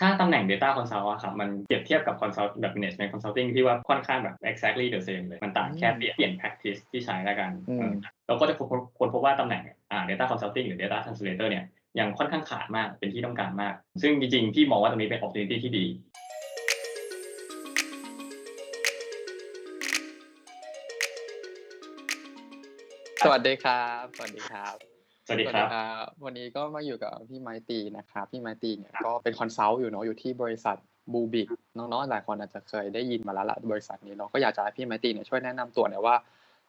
ถ้าตำแหน่ง Data Consult อะครับมันเปรียบเทียบกับ Consult แบบ Management Consulting ที่ว่าค่อนข้างแบบ exactly the same เลย มันต่างแค่เปลี่ยนเปลี่ยน practice ที่ใช้แล้วกันอืมเออเราก็จะค้นค้นพบว่าตำแหน่งอ่า Data Consulting หรือ Data Translator เนี่ยยังค่อนข้างขาดมากเป็นที่ต้องการมาก ซึ่งจริงๆพี่มองว่าตรงนี้เป็น opportunity ที่ดีสวัสดีครับ สวัสดีครับ สวัสดีครับบวันนี้ก็มาอยู่กับพี่ไมตรีนะครับ พี่ไมตรีเนี่ยก็เป็นคอนซัลท์อยู่เนาะอยู่ที่บริษัทบูบิกน้องๆหลายคนอาจจะเคยได้ยินมาแล้วละบริษัทนี้เนาะก็อยากจะให้พี่ไมตรีเนี่ยช่วยแนะนำตัวหน่อยว่า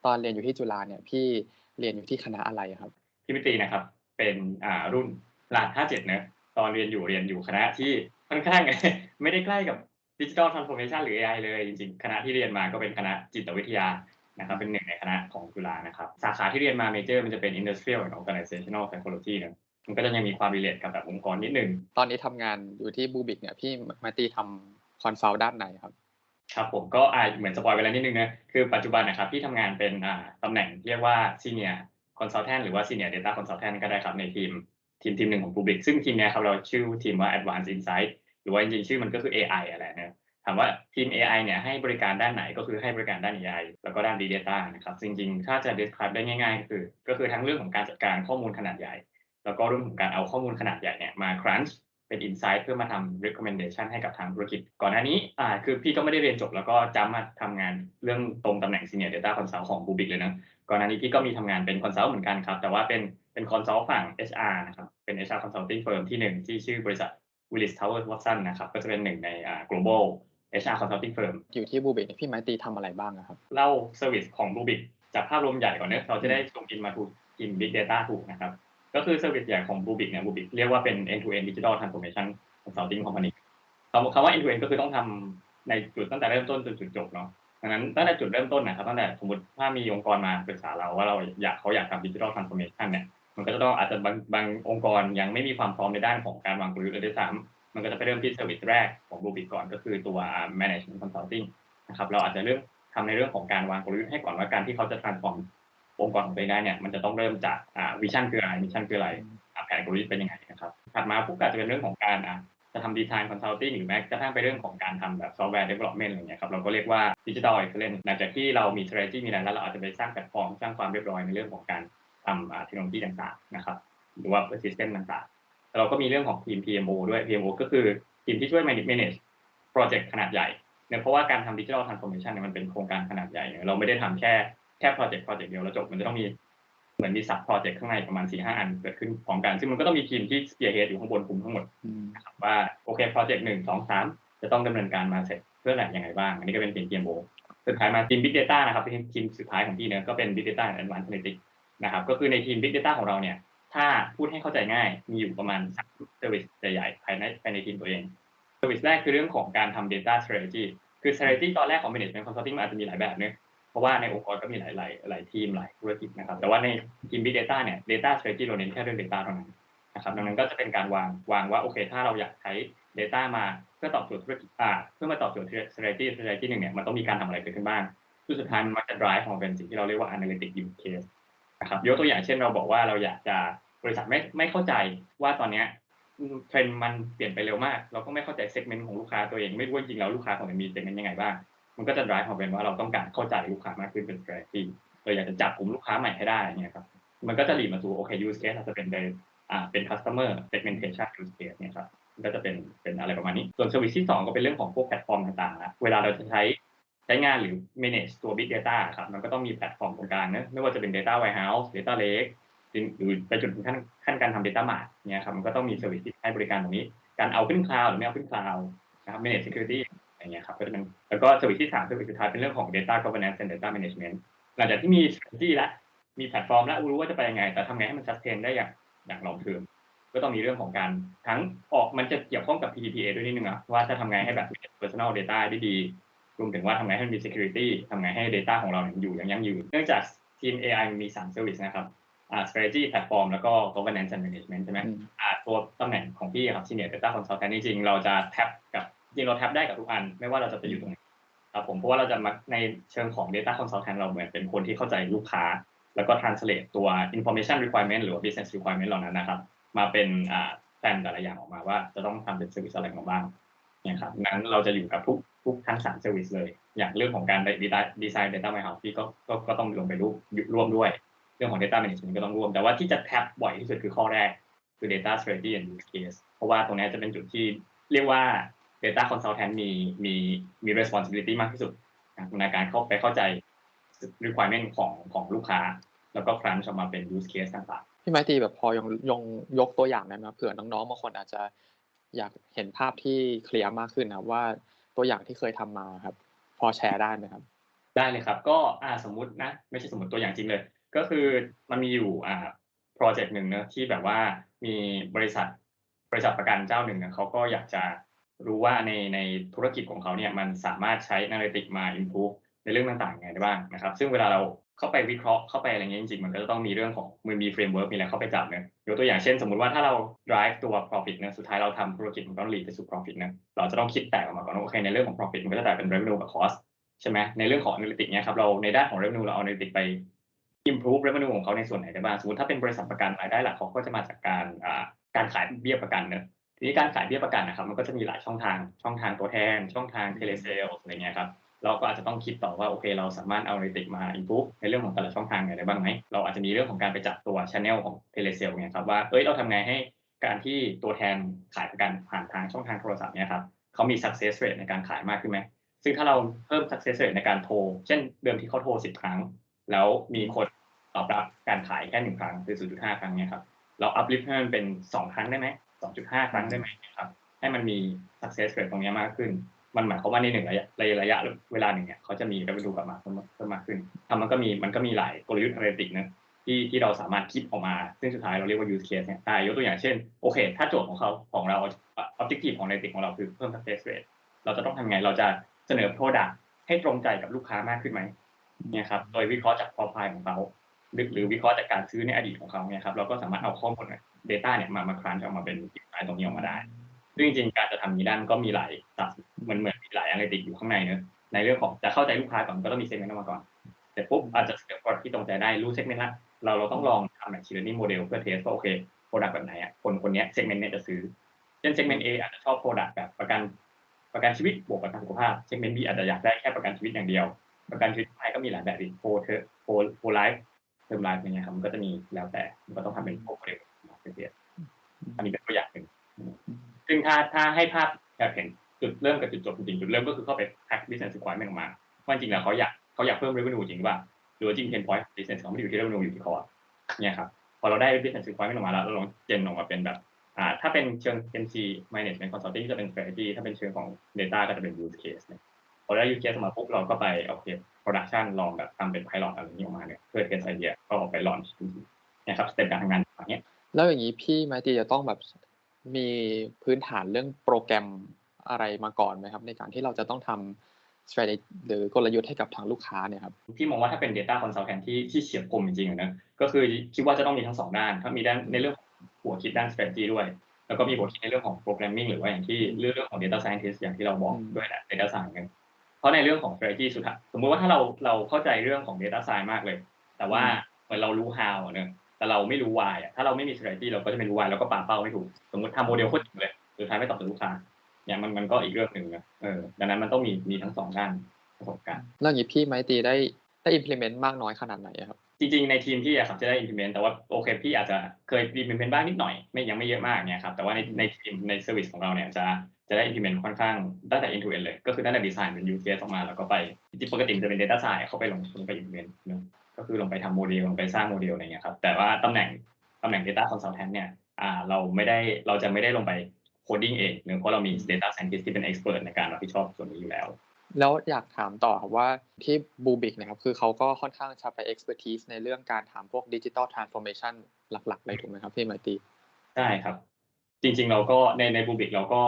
ตอนเรียนอยู่ที่จุฬาเนี่ยพี่เรียนอยู่ที่คณะอะไรครับพี่มิตรีนะครับ เป็นอ่ารุ่นรหัส57เนอะตอนเรียนอยู่เรียนอยู่คณะที่ค่อนข้างไม่ได้ใกล้กับดิจิทัลทรานส์ฟอร์เมชันหรือ AI เลยจริงๆ คณะที่เรียนมาก็เป็นคณะจิตวิทยา นะครับเป็นหนึ่งในคณะของจุฬานะครับ สาขาที่เรียนมาเมเจอร์มันจะเป็น Industrial and Organizational Psychology เนอะมันก็จะยังมีความรีเลทกับแบบองค์กรนิดนึง ตอนนี้ทำงานอยู่ที่บูบิกเนี่ยพี่ไมตรีทำคอนซัลท์ด้านไหนครับ ครับผมก็อ่าเหมือนสปอยไปแล้วนิดนึงนะคือปัจจุบันนะครับที่ทำงานเป็นอ่าตำแหน่งเรียกว่า Senior Consultant หรือว่า Senior Data Consultant ก็ได้ครับในทีมทีมทีมหนึ่งของ Public ซึ่งทีมเนี้ยครับเราชื่อทีมว่า Advanced Insight หรือว่าจริงๆชื่อมันก็คือ AI อะไรนะ ถามว่าทีม AI เนี่ยให้บริการด้านไหนก็คือให้บริการด้าน AI แล้วก็ด้าน Big Data นะครับ จริงๆ ถ้าจะ describe ได้ง่ายๆ ก็คือ ก็คือทั้งเรื่องของการจัดการข้อมูลขนาดใหญ่ แล้วก็เรื่องของการเอาข้อมูลขนาดใหญ่เนี่ยมา crunch เป็น insight เพื่อมาทำ recommendation ให้กับทางธุรกิจ ก่อนหน้านี้อ่าคือพี่ก็ไม่ได้เรียนจบ แล้วก็จำมาทำงานเรื่องตรงตำแหน่ง senior data consult ของ b u b i c เลยนะ ก่อนหน้านี้พี่ก็มีทำงานเป็น consult เหมือนกันครับ แต่ว่าเป็นเป็น consult ฝั่ง HR นะครับ เป็น HR consulting firm ที่หนึ่งที่ชื่อบริษัท Willis Towers Watson นะครับ ก็จะเป็นหนึ่งในอ่า global HR consulting firm อยู่ที่บูบิกเนี่ยพี่ไมตรีทำอะไรบ้างอะครับ เล่า service ของ b l u b i c จากภาพรวมใหญ่ก่อนเนอะเราจะได้ส่งอินมาถูกทีม Big Data ถูกนะครับ ก็คือ service ใหญ่ของ b l u b i c เนี่ย b l u b i c เรียกว่าเป็น end to end digital transformation consulting company คำคำว่า end to end ก็คือต้องทำในจุดตั้งแต่เริ่มต้นจนจุดจบเนาะดังนั้นตั้งแต่จุดเริ่มต้นนะครับตั้งแต่สมมติถ้ามีองค์กรมาปรึกษาเราว่าเราอยากเขาอยากทำ digital transformation เนี่ยมันก็จะต้องอาจจะบางบางองค์กรยังไม่มีความพร้อมในด้านของการวางกลยุทธ์เลยด้วยซ้ำ มันก็จะไปเริ่มที่ service แรกของ b l u b i c ก่อนก็คือตัว management consulting นะครับเราอาจจะเริ่มทำในเรื่องของการวางกลยุทธ์ให้ก่อนว่าการที่เขาจะ transform องค์กรของตัวเองได้เนี่ยมันจะต้องเริ่มจากวิชั่นคืออะไรมิชชั่นคืออะไรแผนกลยุทธ์เป็นยังไงนะครับถัดมาปุ๊บก็อาจจะเป็นเรื่องของการจะทำดีไซน์คอนซัลทิงหรือแม้กระทั่งไปเรื่องของการทำแบบซอฟต์แวร์เดเวล็อปเมนต์อะไรเงี้ยครับเราก็เรียกว่าดิจิทัลเอ็กซ์เลนหลังจากที่เรามี strategy มีอะไรแล้วเราอาจจะไปสร้างแพลตฟอร์มสร้างความเรียบร้อยในเรื่องของการทำเทคโนโลยีต่างๆนะครับหรือว่า system ต่างๆ เราก็มีเรื่องของทีม PMO ด้วย PMO ก็คือทีมที่ช่วย manage project ขนาดใหญ่เนี่ยเพราะว่าการทำดิจิทัลทรานส์ฟอร์เมชันเนี่ยมันเป็นโครงการขนาดใหญ่เนี่ยเราไม่ได้ทำแค่แค่โปรเจกต์โปรเจกต์เดียวแล้วจบมันจะต้องมีเหมือนมีซับโปรเจกต์ข้างในประมาณ4ี่ห้าอันเกิดขึ้นพร้อมกัน ซึ่งมันก็ต้องมีทีมที่สเปียร์เฮดอยู่ข้างบนคุมทั้งหมดอืมนะครับว่าโอเคโปรเจกต์หนึ่งสองสามจะต้องดำเนินการมาเสร็จเพื่ออะไรยังไงบ้าง อันนี้ก็เป็นทีม PMO สุดท้ายมาทีม Big Data นะครับเป็นทีมสุดท้ายของพี่เนี่ยก็เป็น Big Data and Advanced Analytics นะครับก็คือในทีม Big Data ของเราเนี่ย ถ้าพูดให้เข้าใจง่าย มีอยู่ประมาณสามเซอร์วิสใหญ่ๆภายในภายในทีมตัวเองเซอร์วิสแรกคือเรื่องของการทำ data strategy คือ strategy ตอนแรกของ management consulting มันอาจจะมีหลายแบบเนอะเพราะว่าในองค์กรก็มีหลายหลายหลายทีมหลายธุรกิจนะครับ แต่ว่าในทีม big data เนี่ย data strategy เราเน้นแค่เรื่อง data เท่านั้นนะครับ ดังนั้นก็จะเป็นการวางวางว่าโอเค ถ้าเราอยากใช้ data มาเพื่อตอบโจทย์ธุรกิจอ่าเพื่อมาตอบโจทย์ strategy strategy หนึ่งเนี่ยมันต้องมีการทำอะไรเกิดขึ้นบ้างสุดท้ายมันมักจะ drive ของเป็นสิ่งที่เราเรียกว่า analytic use case นะครับยกตัวอย่างเช่นเราบอกว่าเราอยากจะบริษัทไม่ไม่เข้าใจว่าตอนเนี้ยเทรนมันเปลี่ยนไปเร็วมาก เราก็ไม่เข้าใจเซกเมนต์ของลูกค้าตัวเองไม่รู้ว่าจริงๆแล้วลูกค้าของเรามีเซกเมนต์ยังไงบ้างมันก็จะ drive ของเป็นว่าเราต้องการเข้าใจลูกค้ามากขึ้นเป็น strategy เราอยากจะจับกลุ่มลูกค้าใหม่ให้ได้เนี่ยครับมันก็จะหลีมาสู่โอเค use case อาจจะเป็นในอ่าเป็น customer segmentation use case เนี่ยครับก็จะเป็นเป็นอะไรประมาณนี้ ส่วน service ที่สองก็เป็นเรื่องของพวกแพลตฟอร์มต่างๆนะเวลาเราจะใช้ ช้งานหรือ manage ตัว big data ครับ มันก็ต้องมีแพลตฟอร์มตรงกลางนะไม่ว่าจะเป็น data warehouse data lake หรือไปจนถึงขั้นขั้นการทำ data mart เนี่ยครับ มันก็ต้องมี service ที่ให้บริการตรงนี้ การเอาขึ้นคลาวหรือไม่เอาขึ้นคลาวนะครับ manage security อย่างเงี้ยครับ ก็จะเป็น แล้วก็ service ที่สาม service สุดท้ายเป็นเรื่องของ data governance and data management หลังจากที่มี strategy แล้ว มีแพลตฟอร์มแล้วรู้ว่าจะไปยังไง แต่ทำไงให้มัน sustain ได้อย่างอย่าง long term ก็ต้องมีเรื่องของการทั้งออกมันจะเกี่ยวข้องกับ PDPA ด้วยนิดนึงอะว่าจะทำไงให้แบบ personal data ได้ดี รวมถึงว่าทำไงให้มันมี security ทำไงให้ data ของเราเนี่ยอยู่อย่างยั่งยืน เนื่องจากทีม AI มันมีสาม service นะครับอ่า strategy platform แล้วก็ governance and management ใช่ไหมอืมอ่าตัวตำแหน่งของพี่อะครับ senior data consultant จริงๆเราจะแท็บกับจริงเราแท็บได้กับทุกอัน ไม่ว่าเราจะไปอยู่ตรงไหนครับผมเพราะว่าเราจะมักในเชิงของ data consultant เราเหมือนเป็นคนที่เข้าใจลูกค้า แล้วก็ translate ตัว information requirement หรือว่า business requirement เหล่านั้นนะครับ มาเป็นอ่าแผนแต่ละอย่างออกมาว่าจะต้องทำเป็นเซอร์วิสอะไรมาบ้างเนี่ยครับนั้นเราจะอยู่กับทุก ทุกทั้งสามเซอร์วิสเลย อย่างเรื่องของการดีไซน์ Data Warehouse ที่ก็ก็ก็ต้องลงไปร่วมร่วมด้วย เรื่องของ Data Management ก็ต้องร่วม แต่ว่าที่จะแท็บบ่อยที่สุดคือข้อแรก คือ Data Strategy and Use Case เพราะว่าตรงนี้จะเป็นจุดที่เรียกว่า Data Consultant มีมีมี responsibility มากที่สุดในการเข้าไปเข้าใจ requirement ของของลูกค้า แล้วก็ crunch ออกมาเป็น use case ต่างพี่ไมตีแบบพอยงยงยกตัวอย่างได้ไหมครับเผื่อน้องๆบางคนอาจจะอยากเห็นภาพที่เคลียร์มากขึ้นนะว่า ตัวอย่างที่เคยทำมาครับ พอแชร์ได้ไหมครับ ได้เลยครับ ก็อ่าสมมุตินะ ไม่ใช่สมมติตัวอย่างจริงเลย ก็คือมันมีอยู่อ่าโปรเจกต์หนึ่งเนอะที่แบบว่ามีบริษัทบริษัทประกันเจ้าหนึ่งนะเขาก็อยากจะรู้ว่าในในธุรกิจของเขาเนี่ยมันสามารถใช้นาฬิติกมา improve ในเรื่องต่างๆยังไงได้บ้างนะครับ ซึ่งเวลาเราเข้าไปวิเคราะห์เข้าไปอะไรเงี้ยจริงๆ มันก็จะต้องมีเรื่องของมันมี framework มีอะไรเข้าไปจับเนอะยกตัวอย่างเช่น สมมติว่าถ้าเรา drive ตัว profit เนอะสุดท้ายเราทำธุรกิจมันต้อง lead ไปสู่ profit เนอะเราจะต้องคิดแตกออกมาก่อนว่าโอเคในเรื่องของ profit มันก็จะแตกเป็น revenue กับ cost ใช่ไหมในเรื่องของ analytics เนี่ยครับเราในด้านของ revenue เราเอา analytics ไป improve revenue ของเขาในส่วนไหนได้บ้างสมมติถ้าเป็นบริษัทประกันรายได้หลักเขาก็จะมาจากการอ่าการขายเบี้ยประกันเนอะทีนี้การขายเบี้ยประกันนะครับมันก็จะมีหลายช่องทางช่องทางตัวแทน ช่องทาง telesales อะไรเงี้ยครับ เราก็อาจจะต้องคิดต่อว่าโอเค เราสามารถเอา analytics มา improve ในเรื่องของแต่ละช่องทางไหนได้บ้างไหมเราอาจจะมีเรื่องของการไปจับตัว channel ของ telesales เนี่ยครับว่าเอ้ยเราทำไงให้การที่ตัวแทนขายประกันผ่านทางช่องทางโทรศัพท์เนี่ยครับเขามี success rate ในการขายมากขึ้นไหมซึ่งถ้าเราเพิ่ม success rate ในการโทร เช่นเดิมที่เขาโทร 10 ครั้ง แล้วมีคนตอบรับการขายแค่หนึ่งครั้งคือ 0.5 ครั้งเนี่ยครับเรา uplift ให้มันเป็น 2 ครั้งได้ไหม2.5 ครั้งได้ไหมครับให้มันมี success rate ตรงนี้มากขึ้น มันหมายความว่าในหนึ่งระยะระยะเวลาหนึ่งเนี่ยเขาจะมี revenue กลับมาเพิ่มมากขึ้นทำมันก็มีมันก็มีหลายกลยุทธ์ analytics นะที่ที่เราสามารถคิดออกมา ซึ่งสุดท้ายเราเรียกว่า use case เนี่ยได้ยกตัวอย่างเช่น โอเค ถ้าโจทย์ของเขาของเรา objective ของ analytics ของเราคือเพิ่ม success rate เราจะต้องทำไง เราจะเสนอ product ให้ตรงใจกับลูกค้ามากขึ้นไหมเนี่ยครับ โดยวิเคราะห์จาก profile ของเขาหรือวิเคราะห์จากการซื้อในอดีตของเขาเนี่ยครับ เราก็สามารถเอาข้อมูล data เนี่ยมามาครันออกมาเป็นไอตรงนี้ออกมาได้ ซึ่งจริงๆการจะทำนี้ด้มันก็มีหลายสัดมันเหมือนมีหลายอะไรติดอยู่ข้างในเนอะในเรื่องของจะเข้าใจลูกค้าก่อนก็ต้องมีเซกเมนต์ออกมาก่อนเสร็จปุ๊บอาจจะเสนอ product ที่ตรงใจได้รู้เซกเมนต์ละเราเราต้องลองทำ machine learning model เพื่อเทสว่าโอเค product แบบไหนอะคนคนนี้เซกเมนต์เนี่ยจะซื้อเช่นเซกเมนต์ A อาจจะชอบ product แบบประกันประกันชีวิตบวกประกันสุขภาพเซกเมนต์ B อาจจะอยากได้แค่ประกันชีวิตอย่างเดียว ประกันชีวิตไทยก็มีหลายแบบอีกโฟเทอร์โฟโฟไลฟ์เทอมไลฟ์อะไรเงี้ยครับมันก็จะมีแล้วแต่มันก็ต้องทำเป็นโปรเจกต์มาเทียอันนี้เป็นตัวอย่างหนึ่ง ซึ่งถ้าถ้าให้ภาพอยากเห็นจุดเริ่มกับจุดจบจริงจุดเริ่มก็คือเข้าไป hack business requirement ออกมาว่าจริงแล้วเขาอยากเขาอยากเพิ่ม revenue จริงหรือเปล่าหรือว่าจริง pain point business เขาไม่ได้อยู่ที่ revenue อยู่ที่ cost เนี่ยครับพอเราได้ business requirement ออกมาแล้วเราลองเจนออกมาเป็นแบบอ่าถ้าเป็นเชิง MC management consulting จะเป็น strategy ถ้าเป็นเชิงของ data ก็จะเป็น use case เนี่ยพอได้ use case มาปุ๊บเราก็ไปโอเค production ลองแบบทำเป็น pilot อะไรนี้ออกมาเนี่ยเพื่อ test idea ก็ออกไป launch นี่ยครับสเต็ปการทำงานอย่างเงี้ยแล้วอย่างนี้พี่ไมตีจะต้องแบบ มีพื้นฐานเรื่องโปรแกรมอะไรมาก่อนไหมครับ ในการที่เราจะต้องทำ strategy หรือกลยุทธ์ให้กับทางลูกค้าเนี่ยครับพี่มองว่าถ้าเป็น data consultant ที่ที่เฉียบคมจริงๆนะก็คือคิดว่าจะต้องมีทั้งสองด้านถ้ามีด้านในเรื่องหัวคิดด้าน strategy ด้วย แล้วก็มีหัวคิดในเรื่องของ programming หรือว่าอย่างที่เรื่องของ data scientist อย่างที่เราบอกด้วยนะ data science เพราะในเรื่องของ strategy สุดท้ายสมมติว่าถ้าเราเราเข้าใจเรื่องของ data science มากเลย แต่ว่าเหมือนเรารู้ how เนอะ แต่เราไม่รู้ why ถ้าเราไม่มี strategy เราก็จะไม่รู้ why เราก็ปาเป้าไม่ถูก สมมติทำโมเดลโคตรจริงเลยสุดท้ายไม่ตอบโจทย์ลูกค้าเนี่ยมันมันก็อีกเรื่องหนึ่งนะเออดังนั้นมันต้องมีมีทั้งสองด้านประสบการณ์แล้วอย่างนี้พี่ไมตีได้ได้ implement มากน้อยขนาดไหนครับจริงๆในทีมที่อะครับจะได้ implement แต่ว่าโอเคพี่อาจจะเคย implement บ้างนิดหน่อยไม่ยังไม่เยอะมากเนี่ยครับแต่ว่าในในทีมใน service ของเราเนี่ยจะจะได้ implement ค่อนข้างตั้งแต่ end to end เลย ก็คือตั้งแต่ design เป็น use case ออกมาแล้วก็ไปจริงๆปกติจะเป็น data science เข้าไปลงลงไป implement เนอะ ก็คือลงไปทำโมเดลลงไปสร้างโมเดลอะไรเงี้ยครับแต่ว่าตำแหน่งตำแหน่ง data consultant เนี่ยอ่าเราไม่ได้เราจะไม่ได้ลงไป coding เองเนื่องเพราะเรามี data scientist ที่เป็น expert ในการรับผิดชอบส่วนนี้อยู่แล้ว แล้วอยากถามต่อครับว่าที่บูบิกนะครับคือเขาก็ค่อนข้างจะไป expertise ในเรื่องการทำพวก digital transformation หลักๆเลยถูกไหมครับพี่ไมตีใช่ครับ จริงๆเราก็ในในบูบิกเราก็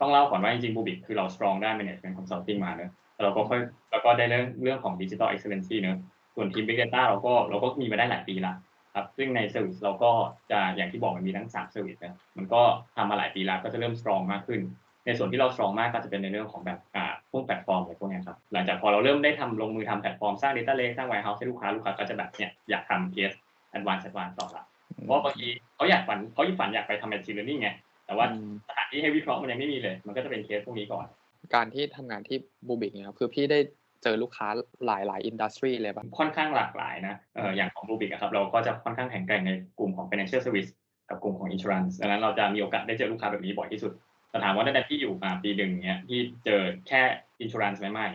ต้องเล่าก่อนว่าจริงๆบูบิกคือเรา strong ด้าน management consulting มาเนอะแต่เราก็ค่อยแล้วก็ได้เรื่องเรื่องของ digital excellence เนอะ ส่วนทีม big data เราก็เราก็มีมาได้หลายปีละครับ ซึ่งใน service เราก็จะอย่างที่บอกมันมีทั้ง3 service นะมันก็ทำมาหลายปีแล้วก็จะเริ่ม strong มากขึ้น ในส่วนที่เรา strong มากก็จะเป็นในเรื่องของแบบอ่าพวกแพลตฟอร์มอะไรพวกเนี้ยครับหลังจากพอเราเริ่มได้ทำลงมือทำแพลตฟอร์มสร้าง data lake สร้าง warehouse ให้ลูกค้าลูกค้าก็จะแบบเนี่ยอยากทำ PS advanced advanced ต่อละเพราะบางทีเขาอยากฝันเขาฝันอยากไปทำ machine learning ไงแต่ว่าอืมสถานที่ให้วิเคราะห์มันยังไม่มีเลย มันก็จะเป็นเคสพวกนี้ก่อน การที่ทำงานที่บูบิกเนี่ยครับคือพี่ได้ เจอลูกค้าหลายหลายอินดัสทรีเลยป่ะค่อนข้างหลากหลายนะเอออย่างของรูบิกครับเราก็จะค่อนข้างแข็งแกร่งในกลุ่มของ financial service กับกลุ่มของ insurance ดังนั้นเราจะมีโอกาสได้เจอลูกค้าแบบนี้บ่อยที่สุดแต่ถามว่าตั้งแต่ที่อยู่มาปีหนึ่งเนี้ยที่เจอแค่ insurance ไม่ไม่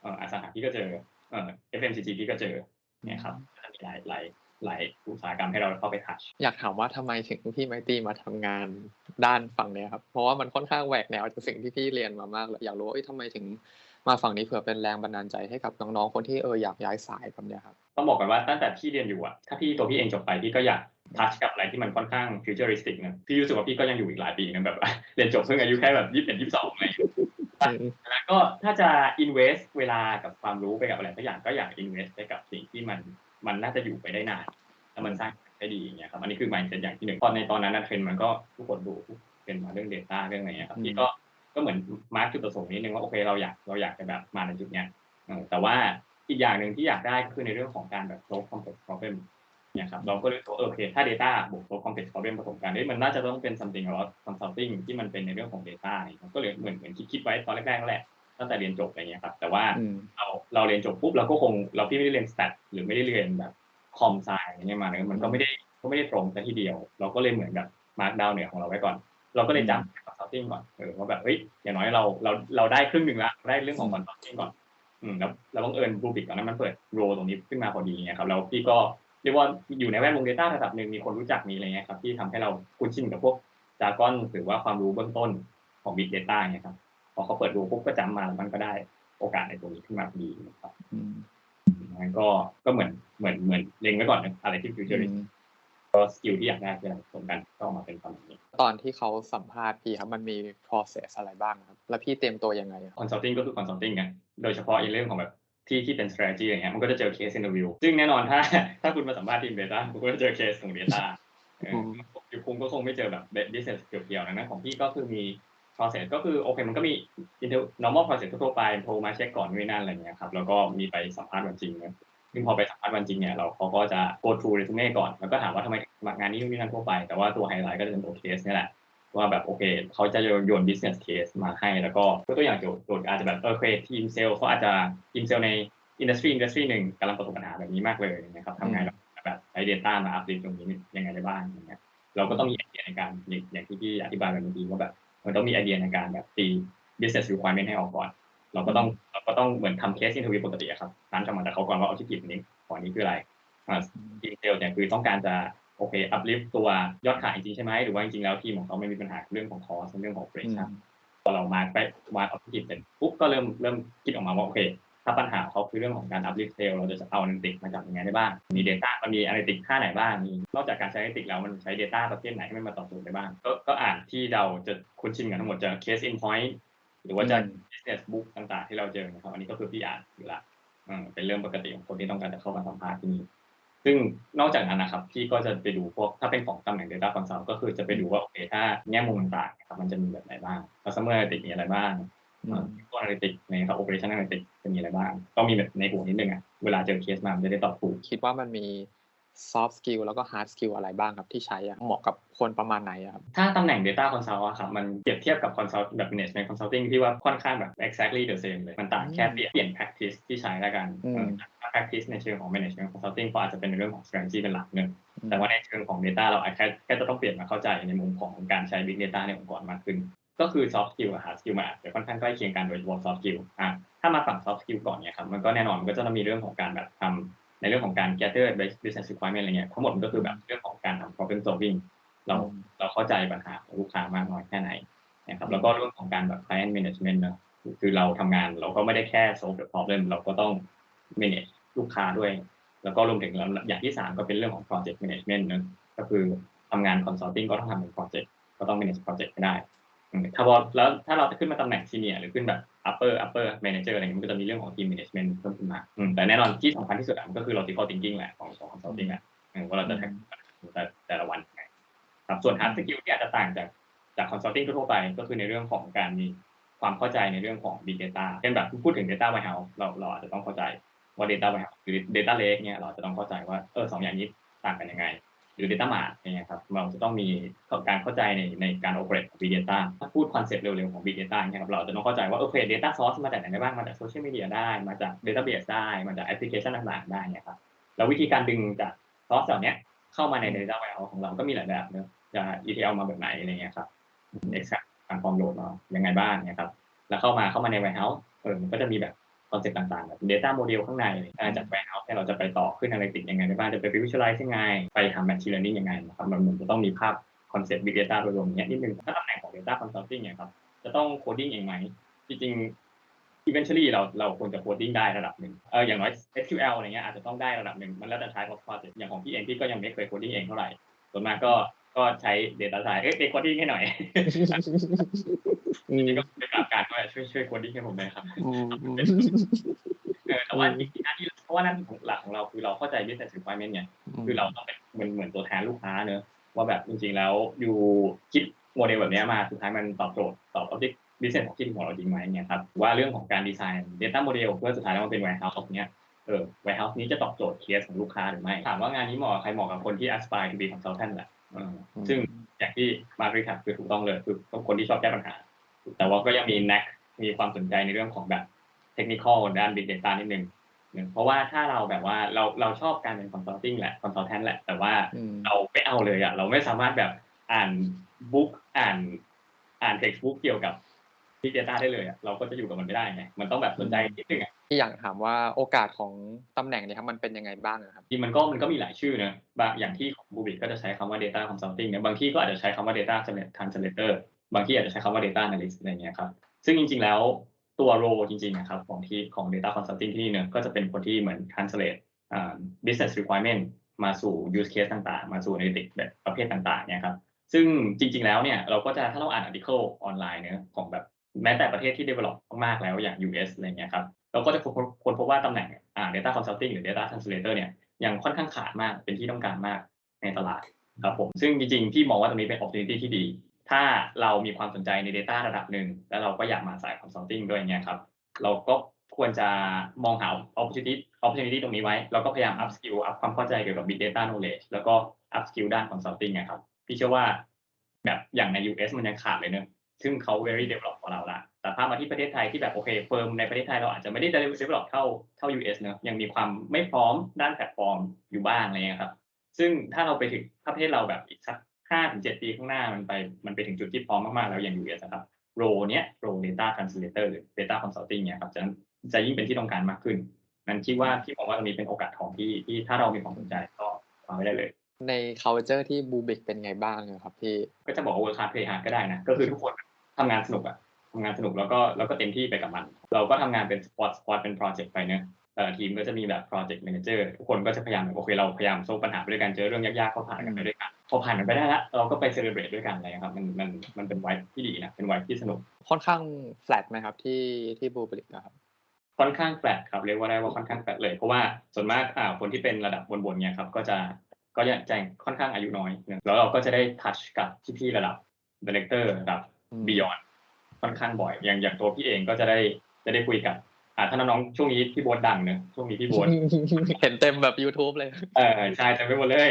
เอออสังหาพี่ก็เจอเออ FMCG พี่ก็เจอเนี่ยครับก็จะมีหลายหลายหลายอุตสาหกรรมให้เราเข้าไปทัชอยากถามว่าทำไมถึงพี่ไมตรีมาทำงานด้านฝั่งเนี้ยครับ เพราะว่ามันค่อนข้างแหวกแนวจากสิ่งที่พี่เรียนมามากเลยอยากรู้ว่าเอ้ยทำไมถึง มาฝั่งนี้เผื่อเป็นแรงบันดาลใจให้กับน้องๆคนที่เอออยากย้ายสายแบบเนี้ยครับต้องบอกกันว่าตั้งแต่พี่เรียนอยู่อะถ้าพี่ตัวพี่เองจบไปพี่ก็อยากทัชกับอะไรที่มันค่อนข้างฟิวเจอริสติกนะพี่รู้สึกว่าพี่ก็ยังอยู่อีกหลายปีนะแบบเรียนจบเพิ่งอายุแค่แบบยี่สิบเอ็ดยี่สิบสองอะไรอย่างเงี้ยแล้วก็ถ้าจะ invest เวลากับความรู้ไปกับอะไรสักอย่างก็อยาก invest ไปกับสิ่งที่มันมันน่าจะอยู่ไปได้นานแล้วมันสร้างได้ดีอย่างเงี้ยครับอันนี้คือ mindset อย่างที่หนึ่งตอนในตอนนั้นนะเทรนด์มันก็ทุกคนดูเป็นมาเรื่อง data เรื่องอะไรเงี้ยครับอืมพี่ก็ ก็เหมือนมาร์กจุดประสงค์นิดนึงว่าโอเคเราอยากเราอยากจะแบบมาในจุดเนี้ยเออแต่ว่าอีกอย่างหนึ่งที่อยากได้ก็คือในเรื่องของการแบบ solve complex problem เนี่ยครับเราก็เลยตัวาเออโอเคถ้า data บวก solve complex problem ผสมกันเอ้ยมันน่าจะต้องเป็น something about consulting ที่มันเป็นในเรื่องของ data เนี่ยครับก็เลยเหมือนเหมือนคิดคิดไว้ตอนแรกๆนั่นแหละตั้งแต่เรียนจบอะไรเงี้ยครับแต่ว่าอืมเราเราเรียนจบปุ๊บเราก็คงเราพี่ไม่ได้เรียนสแตทหรือไม่ได้เรียนแบบคอมไซน์อะไรเงี้ยมาเนี่ยมันก็ไม่ได้ก็ไม่ได้ตรงซะทีเดียว เราก็เลยเหมือนแบบมาร์กดาวเหนือของเราไว้ก่อน เราก็เลยจำคอนซัลทิงก่อนเออว่าแบบเฮ้ยอย่างน้อยเราเราเราได้ครึ่งหนึ่งละได้เรื่องของคอนซัลทิงก่อนอืมแล้วแล้วบังเอิญบูบิกตอนนั้นมันเปิดโรตรงนี้ขึ้นมาพอดีไงครับแล้วพี่ก็เรียกว่าอยู่ในแวดวง Data ระดับหนึ่งมีคนรู้จักมีอะไรเงี้ยครับที่ทำให้เราคุ้นชินกับพวกจากอนหรือว่าความรู้เบื้องต้นของ Big Data เนี่ยครับพอเขาเปิดดูปุ๊บก็จำมาแล้วมันก็ได้โอกาสในตรงนี้ขึ้นมาพอดีนะครับอืมงั้นก็ก็เหมือนเหมือนเหมือนเล็งไว้ก่อนนะอะไรที่ฟิวเจอริส ก็สกิลที่อยากได้คืออะไรผสมกันก็ออกมาเป็นประมาณนี้ตอนที่เขาสัมภาษณ์พี่ครับมันมี process อะไรบ้างครับ แล้วพี่เตรียมตัวยังไงครับคอนซัลทิงก็คือคอนซัลทิงไงโดยเฉพาะในเรื่องของแบบที่ที่เป็น strategy อะไรเงี้ยมันก็จะเจอเคส interview ซึ่งแน่นอนถ้า ถ้าคุณมาสัมภาษณ์ทีม data คุณก็จะเจอเคสของ data เออคือคุณก็คงไม่เจอแบบ business เกี่ยวๆนะนะของพี่ก็คือมี process ก็คือโอเคมันก็มี inter- normal process ทั่วๆไปโทรมาเช็คก่อนนู่นนนั่นอะไรเงี้ยครับแล้วก็มีไปสัมภาษณ์วันจริงนะ ซึ่งพอไปสัมภาษณ์วันจริงเนี่ยเราเขาก็จะ go through resume ก่อน แล้วก็ถามว่าทำไมงสมัครงานนี้นี่นั่นทั่วไป แต่ว่าตัวไฮไลท์ก็จะเป็นตัวเคสนี่แหละว่าแบบโอเคเขาจะโยน business case มาให้ แล้วก็ตัวอย่างโจทย์โจทย์อาจจะแบบเออเคทีมเซลล์เขาอาจจะทีมเซลล์ในอินดัสทรีอินดัสทรีหนึ่งกำลังประสบปัญหาแบบนี้มากเลยนะครับทำไงเราแบบใช้ Data มาอัพเดตตรงนี้ยังไงได้บ้างอย่างเงี้ยเราก็ต้องมีไอเดียในการอย่างอย่างที่พี่อธิบายไปเมื่อกี้ว่าแบบมันต้องมีไอเดียในการแบบตี business requirement ให้ออกก่อน เราก็ต้องเราก็ต้องเหมือนทำ case interview ปกติอะครับนัดกันมาจากเขาก่อนว่า objective นี้ของนี้คืออะไรอ่าทีมเซลล์เนี่ยคือต้องการจะโอเคอัพลิฟตัวยอดขายจริงใช่ไหมหรือว่าจริงๆแล้วทีมของเขาไม่มีปัญหาเรื่องของคอสเรื่องของเฟรชั่นพอเรามาไปมาออบจิตเสร็จปุ๊บก็เริ่มเริ่มคิดออกมาว่าโอเคถ้าปัญหาของเขาคือเรื่องของการอัพลิฟเซลล์เราจะเอาอนาลิติกมาจับยังไงได้บ้าง มี Data มันมีอนาลิติกค่าไหนบ้างมีนอกจากการใช้อนาลิติกแล้วมันใช้ Data ประเภทไหนให้มันมาตอบโจทย์ได้บ้าง ก็ก็อ่านที่เราจะคุ้นชินกันทั้งหมดจะ case in point หรือว่าจะ business book ต่างๆ ที่เราเจอนะครับ อันนี้ก็คือพี่อ่านอยู่ละอืมเป็นเรื่องปกติของคนที่ต้องการจะเข้ามาสัมภาษณ์ที่นี่ซึ่งนอกจากนั้นนะครับพี่ก็จะไปดูพวกถ้าเป็นของตำแหน่ง Data Consult ก็คือจะไปดูว่าโอเคถ้าแง่มุมต่างๆนะครับมันจะมีแบบไหนบ้าง Customer Analytics มีอะไรบ้างอืมตัว Analytics ในครับ Operation Analytics จะมีอะไรบ้าง ต้องมีแบบในหัวนิดนึงอะเวลาเจอเคสมามันจะได้ตอบถูก คิดว่ามันมี soft skill แล้วก็ hard skill อะไรบ้างครับที่ใช้อะเหมาะกับคนประมาณไหนอะครับ ถ้าตำแหน่ง Data Consult อะครับ มันเปรียบเทียบกับ Consult แบบ Management Consulting ที่ว่าค่อนข้างแบบ exactly the same เลย มันต่างแค่เปลี่ยนเปลี่ยน practice ที่ใช้แล้วกันอืมเออถ้า practice ในเชิงของ Management Consulting ก็อาจจะเป็นในเรื่องของ strategy เป็นหลักหนึ่งแต่ว่าในเชิงของ Data เราอาจจะแค่แค่จะต้องเปลี่ยนมาเข้าใจในมุมของการใช้ Big Data ในองค์กรมากขึ้น ก็คือ soft skill กับ hard skill มันอาจจะค่อนข้างใกล้เคียงกันโดยเฉพาะ soft skill อะถ้ามาฝั่ง soft skill ก่อนเนี่ยครับมันก็แน่นอนมันก็จะต้องมีเรื่องของการแบบทำ ในเรื่องของการ gather business requirement อะไรเงี้ยทั้งหมดมันก็คือแบบเรื่องของการทำ problem solving เราอืมเราเข้าใจปัญหาของลูกค้ามากน้อยแค่ไหนนะครับแล้วก็เรื่องของการแบบ client management เนอะคือเราทำงานเราก็ไม่ได้แค่ solve the problem เราก็ต้อง manage ลูกค้าด้วย แล้วก็รวมถึงแล้วอย่างที่สามก็เป็นเรื่องของ project management เนอะก็คือทำงาน consulting ก็ต้องทำเป็น project ก็ต้อง manage project ให้ได้อืมถ้าพอแล้วถ้าเราจะขึ้นมาตำแหน่ง senior หรือขึ้นแบบ upper upper manager อะไรเงี้ยมันก็จะมีเรื่องของ team management เพิ่มขึ้นมาอืมแต่แน่นอนที่สำคัญที่สุดอะมันก็คือ logical thinking แหละของของ consulting แหละอืมว่าเราจะ tackle แต่แต่ละวันยังไงครับส่วน hard skill ที่อาจจะต่างจากจาก consulting ทั่วๆไปก็คือในเรื่องของการมีความเข้าใจในเรื่องของ big data เช่นแบบพูดถึง data warehouse เราเราอาจจะต้องเข้าใจว่า data warehouse หรือ data lake เนี่ยเราจะต้องเข้าใจว่าเออสองอย่างนี้ต่างกันยังไง หรือ Data Mart อย่างเงี้ยครับเราจะต้องมีการเข้าใจในในการ operate ของ Big Data ถ้าพูดคอนเซ็ปต์เร็วๆของ Big Data เนี่ยครับเราจะต้องเข้าใจว่าโอเค Data Source มาจากไหนได้บ้างมาจากโซเชียลมีเดียได้มาจาก Database ได้มาจากแอปพลิเคชันต่างๆได้เนี่ยครับแล้ววิธีการดึงจาก Source เหล่านี้เข้ามาใน Data Warehouse ของเราก็มีหลายแบบเนอะจะ ETL มาแบบไหนอะไรเงี้ยครับ extract การฟอร์มโหลดมายังไงบ้างเนี่ยครับแล้วเข้ามาเข้ามาใน Warehouse เออมันก็จะมีแบบคอนเซ็ปต์ต่างๆแบบ Data Model ข้างในการจาก Warehouse เนี่ยเราจะไปต่อขึ้น Analytics ยังไงได้บ้างจะไป Visualize ยังไง ไปทำ Machine Learning ยังไงนะครับมันเหมือนจะต้องมีภาพคอนเซ็ปต์ Big Data โดยรวมเนี้ยนิดนึงถ้าตำแหน่งของ Data Consulting เนี่ยครับจะต้องโคดดิ้งเองไหมจริงๆ eventually เราเราควรจะโคดดิ้งได้ระดับหนึ่งเอออย่างน้อย SQL อะไรเงี้ยอาจจะต้องได้ระดับหนึ่งมันแล้วแต่ type of project อย่างของพี่เองพี่ก็ยังไม่เคยโคดดิ้งเองเท่าไหร่ส่วนมากก็ก็ใช้ Data Science เอ้ยเด็กโคดดิ้งให้หน่อยอืมนี่ก็เป็นกลับการด้วยช่วยช่วยโคดดิ้งให้ผมหน่อยครับอืมอืมเออ แต่ว่าจริงๆหน้าที่เพราะว่าหน้าที่ของหลักของเราคือเราเข้าใจ business requirement เนี่ยคือเราต้องเป็นเหมือนเหมือนตัวแทนลูกค้าเนอะว่าแบบจริงๆแล้วอยู่คิดโมเดลแบบเนี้ยมาสุดท้ายมันตอบโจทย์ตอบ object business ของที่ของเราจริงไหมเนี่ยครับว่าเรื่องของการดีไซน์ data model เพื่อสุดท้ายแล้วมันเป็น warehouse ของเนี้ยเออ warehouse นี้จะตอบโจทย์เคสของลูกค้าหรือไม่ ถามว่างานนี้เหมาะกับใครเหมาะกับคนที่ aspire to be consultant แหละเออซึ่งอย่างที่มาริคับคือถูกต้องเลยคือต้องคนที่ชอบแก้ปัญหา แต่ว่าก็ยังมี knack มีความสนใจในเรื่องของแบบ เทคนิคด้าน big data นิดนึงหนึ่งเพราะว่าถ้าเราแบบว่าเราเราชอบการเป็น consulting แหละ consultant แหละ แต่ว่าอืมเราไม่เอาเลยอะเราไม่สามารถแบบอ่านบุ๊กอ่านอ่าน textbook เกี่ยวกับ big data ได้เลยอะเราก็จะอยู่กับมันไม่ได้ไงมันต้องแบบสนใจนิดนึงอะที่อยากถามว่าโอกาสของตำแหน่งเนี่ยครับมันเป็นยังไงบ้างอะครับที่มันก็มันก็มีหลายชื่อนะบางอย่างที่ของบูบิก็จะใช้คำว่า data consulting เนี่ยบางที่ก็อาจจะใช้คำว่า data translator บางที่อาจจะใช้คำว่า data analyst อะไรเงี้ยครับซึ่งจริงๆแล้ว ตัวโรจริงๆนะครับของที่ของ data consulting ที่นี่เนี่ยก็จะเป็นคนที่เหมือน translate อ business requirement มาสู่ use case ต่างๆ มาสู่ analytics แบบประเภทต่างๆเนี่ยครับซึ่งจริงๆแล้วเนี่ยเราก็จะถ้าเราอ่าน article ออนไลน์เนี่ยของแบบแม้แต่ประเทศที่ develop มากๆแล้วอย่าง US อะไรเงี้ยครับเราก็จะคนค้นพบว่าตำแหน่งอ่า data consulting หรือ data translator เนี่ยยังค่อนข้างขาดมากเป็นที่ต้องการมากในตลาดครับผมซึ่งจริงๆพี่มองว่าตรงนี้เป็น opportunity ที่ดี ถ้าเรามีความสนใจใน Data ระดับหนึ่งแล้วเราก็อยากมาสาย Consulting ด้วยเนี่ยครับ เราก็ควรจะมองหา opportunity opportunity ตรงนี้ไว้เราก็พยายาม up skill up ความเข้าใจเกี่ยวกับ big data knowledge แล้วก็ up skill ด้าน consulting นะครับ พี่เชื่อว่าแบบอย่างใน US มันยังขาดเลยเนอะซึ่งเขา very develop กว่าเราละ แต่ถ้ามาที่ประเทศไทยที่แบบโอเคเฟิร์มในประเทศไทยเราอาจจะไม่ได้ develop เท่าเท่า US เนอะยังมีความไม่พร้อมด้านแพลตฟอร์มอยู่บ้างอะไรเงี้ยครับ ซึ่งถ้าเราไปถึงถ้าประเทศเราแบบอีกสัก ห้าถึงเจ็ดปีข้างหน้ามันไปมันไปถึงจุดที่พร้อมมากๆ แล้วอย่าง US นะครับโรเนี้ยโร data translator หรือ data consulting เนี่ยครับจะจะยิ่งเป็นที่ต้องการมากขึ้น นั้นคิดว่าพี่มองว่าตรงนี้เป็นโอกาสทองที่ที่ถ้าเรามีความสนใจก็ทำไม่ได้เลย ใน culture ที่บูบิกเป็นไงบ้างอะครับพี่ ก็จะบอกว่า work hard play hard ก็ได้นะ ก็คือทุกคนทำงานสนุกอะทำงานสนุกแล้วก็แล้วก็เต็มที่ไปกับมัน เราก็ทำงานเป็น spot spot เป็น project ไปเนอะแต่ละทีมก็จะมีแบบ project manager ทุกคนก็จะพยายามแบบโอเคเราพยายามโซ่ปัญหาไปด้วยกันเจอเรื่องยากๆก็ผ่านกันไปด้วยกัน พอผ่านมันไปได้แล้วเราก็ไป celebrate ด้วยกันอะไรครับมันมันมันเป็นไวที่ดีนะเป็นไวที่สนุกค่อนข้าง flat ไหมครับที่ที่บูบิกนะครับค่อนข้างแฟลตครับเรียกว่าได้ว่าค่อนข้างแฟลตเลยเพราะว่าส่วนมากอ่าคนที่เป็นระดับบนๆเนี่ยครับก็จะก็จะแจ้งค่อนข้างอายุน้อยนะแล้วเราก็จะได้ทัชกับพี่ๆระดับดีเลกเตอร์ระดับอืมบียอนค่อนข้างบ่อยอย่างอย่างตัวพี่เองก็จะได้จะได้คุยกับ อ่าถ้าน้องๆช่วงนี้พี่โบ๊ทดังเนอะช่วงนี้พี่โบ๊ทเห็นเต็มแบบ YouTube เลยเออใช่เต็มไปหมดเลย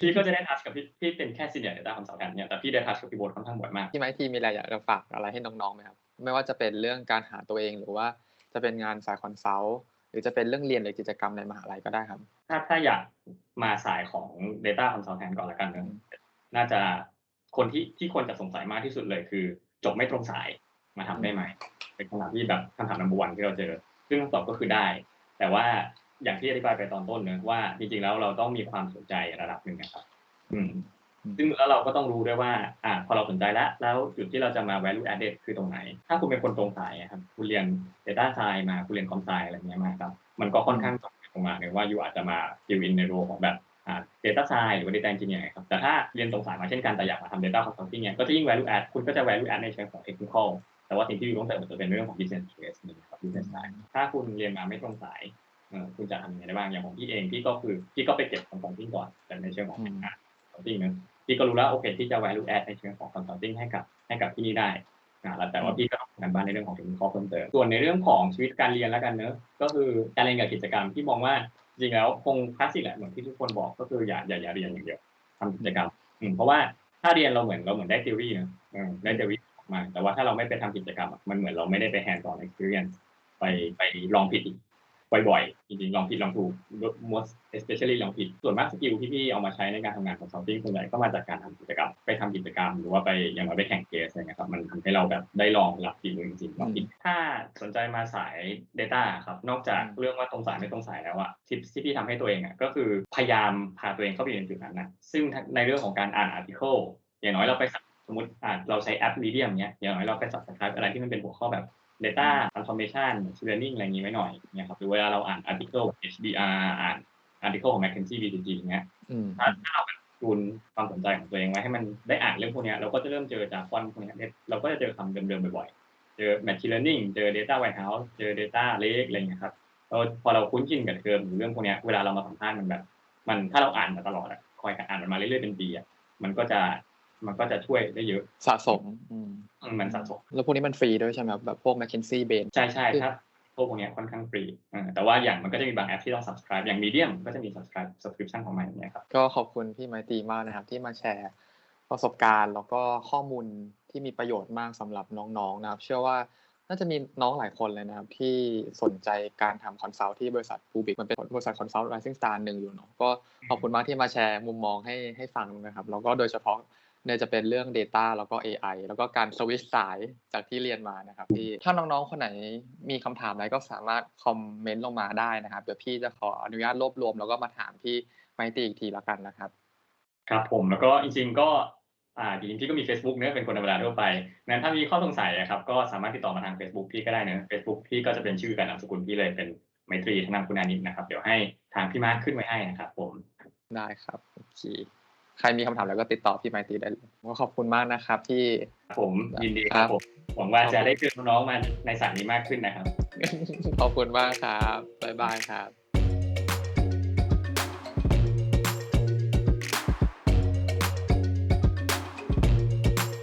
พี่ก็จะได้ทัชกับพี่พี่เป็นแค่ซีเนียร์เดต้าคอนซัลแทนเนี่ยแต่พี่ได้ทัชกับพี่โบ๊ทค่อนข้างบ่อยมากพี่ไมค์ทีมีอะไรอยากจะฝากอะไรให้น้องๆไหมครับไม่ว่าจะเป็นเรื่องการหาตัวเองหรือว่าจะเป็นงานสายคอนซัลท์หรือจะเป็นเรื่องเรียนหรือกิจกรรมในมหาลัยก็ได้ครับ ถ้าถ้าอยากมาสายของ Data Consultant ก่อนละกันนะน่าจะคนที่ที่คนจะสงสัยมากที่สุดเลยคือ จบไม่ตรงสาย มาทำได้ไหมเป็นคำถามที่แบบคำถามนัมเบอร์วันที่เราเจอ ซึ่งคำตอบก็คือได้ แต่ว่าอย่างที่อธิบายไปตอนต้นเนอะว่าจริงๆแล้วเราต้องมีความสนใจระดับหนึ่งนะครับ อืม ซึ่งแล้วเราก็ต้องรู้ด้วยว่า อ่า พอเราสนใจแล้ว แล้วจุดที่เราจะมา value added คือตรงไหน ถ้าคุณเป็นคนตรงสายอะครับ คุณเรียน data science มา คุณเรียน com science อะไรเงี้ยมาครับ มันก็ค่อนข้างตรงไปตรงมาเลยว่าอยู่อาจจะมา fill in ในโรของแบบอ่า data science หรือว่า data engineer ครับ แต่ถ้าเรียนตรงสายมาเช่นกันแต่อยากมาทำ data consulting เนี่ย ก็จะยิ่ง value add คุณก็จะ value add ในเชิงของ technical แต่ว่าสิ่งที่อยู่ต้องเสริมจะเป็นเรื่องของ business case นะครับ business side ถ้าคุณเรียนมาไม่ตรงสายเออคุณจะทำยังไงได้บ้างอย่างของพี่เองพี่ก็คือพี่ก็ไปเก็บ consulting ก่อนแต่ในเชิงของอืมงาน consulting เนอะพี่ก็รู้แล้วโอเคที่จะ value add ในเชิงของ consulting ให้กับให้กับที่นี่ได้นะแล้วแต่ว่าพี่ก็ต้องทำงานบ้านในเรื่องของ technical เพิ่มเติมส่วนในเรื่องของชีวิตการเรียนแล้วกันเนอะก็คือการเรียนกับกิจกรรมที่มองว่าจริงๆแล้วคงคลาสสิกแหละเหมือนที่ทุกคนบอกก็คืออย่าอย่าอย่าเรียนอย่างเดียวทำกิจกรรมอืมเพราะว่าถ้าเรียนเราเหมือนเราเหมือนได้ theory นะอืมได้ theory ออก มาแต่ว่าถ้าเราไม่ไปทำกิจกรรมอะมันเหมือนเราไม่ได้ไป hands on experience ไปไปลองผิดอีกบ่อยๆจริงๆลองผิดลองถูก most especially ลองผิดส่วนมากสกิลที่พี่เอามาใช้ในการทำงาน consulting ส่วนใหญ่ก็มาจากการทำกิจกรรมไปทำกิจกรรม หรือว่าไปอย่างน้อยไปแข่งเคสอะไรเงี้ยครับมันทำให้เราแบบได้ลองรับฝีมือจริงๆลองผิดถ้าสนใจมาสาย Data ครับนอกจากเรื่องว่าตรงสายไม่ตรงสายแล้วอะทิปที่พี่ทำให้ตัวเองอะก็คือพยายามพาตัวเองเข้าไปอยู่ในจุดนั้นนะซึ่งในเรื่องของการอ่าน article อย่างน้อยเราไปส มมติอ่าเราใช้แอป Medium เนี้ยอย่างน้อยเราไป subscribe อะไรที่มันเป็นหัวข้อแบบ Data Transformation Machine Learning อะไรอย่างนี้ไว้หน่อยเนี่ยครับหรือเวลาเราอ่าน article HBR อ่าน article ของ McKinsey BCG อย่างเงี้ยอืมถ้าถ้าเราจูนความสนใจของตัวเองไว้ให้มันได้อ่านเรื่องพวกเนี้ยเราก็จะเริ่มเจอจากฟอนพวกเนี้ยเราก็จะเจอคำเดิมๆบ่อยๆ เจอ Machine Learning เจอ Data Warehouse เจอ Data Lake อะไรอย่างเงี้ยครับเราพอเราคุ้นชินกับเทอมหรือเรื่องพวกเนี้ยเวลาเรามาสัมภาษณ์มันแบบ มันถ้าเราอ่านมาตลอดอะคอยอ่านมันมาเรื่อยๆเป็นปีอะมันก็จะ มันก็จะช่วยได้เยอะสะสมอืมอืมมันสะสม แล้วพวกนี้มันฟรีด้วยใช่ไหมครับแบบพวก McKinsey b a n ใช่ใช่ครับพวกพวกเนี้ยค่อนข้างฟรีอ่าแต่ว่าอย่างมันก็จะมีบางแอปที่ต้อง subscribe อย่าง Medium ก็จะมี subscribe subscription ของมันเนี่ยครับก็ขอบคุณพี่ไมตรีมากนะครับ ที่มาแชร์ประสบการณ์แล้วก็ข้อมูลที่มีประโยชน์มากสำหรับน้องๆนะครับ เชื่อว่าน่าจะมีน้องหลายคนเลยนะครับ ที่สนใจการทำคอนซัลท์ที่บริษัทบูบิกมันเป็นบริษัทคอนซัลท์ rising star หนึ่งอยู่เนาะก็ขอบคุณมากที่มาแชร์มุมมองให้ให้ฟังนะครับแล้วก็โดยเฉพาะ เนี่ยจะเป็นเรื่อง Data แล้วก็ AI แล้วก็การสวิตช์สายจากที่เรียนมานะครับที่ถ้าน้องๆ คนไหนมีคำถามอะไรก็สามารถคอมเมนต์ลงมาได้นะครับ เดี๋ยวพี่จะขออนุญาตรวบรวม แล้วก็มาถามพี่ไมตรีอีกทีละกันนะครับ ครับผมแล้วก็จริงๆก็อ่าจริงๆพี่ก็มี Facebook เนื้อะเป็นคนธรรมดาทั่วไปนั้นถ้ามีข้อสงสัยอะครับก็สามารถติดต่อมาทาง Facebook พี่ก็ได้เนอะ Facebook พี่ก็จะเป็นชื่อกับนามสกุลพี่เลยเป็นไมตรีธนาคุณานิตนะครับ เดี๋ยวให้ทางพี่มาร์คขึ้นไว้ให้นะครับ ผมได้ครับโอเค ใครมีคำถามแล้วก็ติดต่อพี่ไมตรีได้เลยก็ขอบคุณมากนะครับที่ผมยินดีครับผมหวังว่าจะได้เจอน้องๆมาในสายนี้มากขึ้นนะครับ ขอบคุณมากครับบ๊ายบายครับ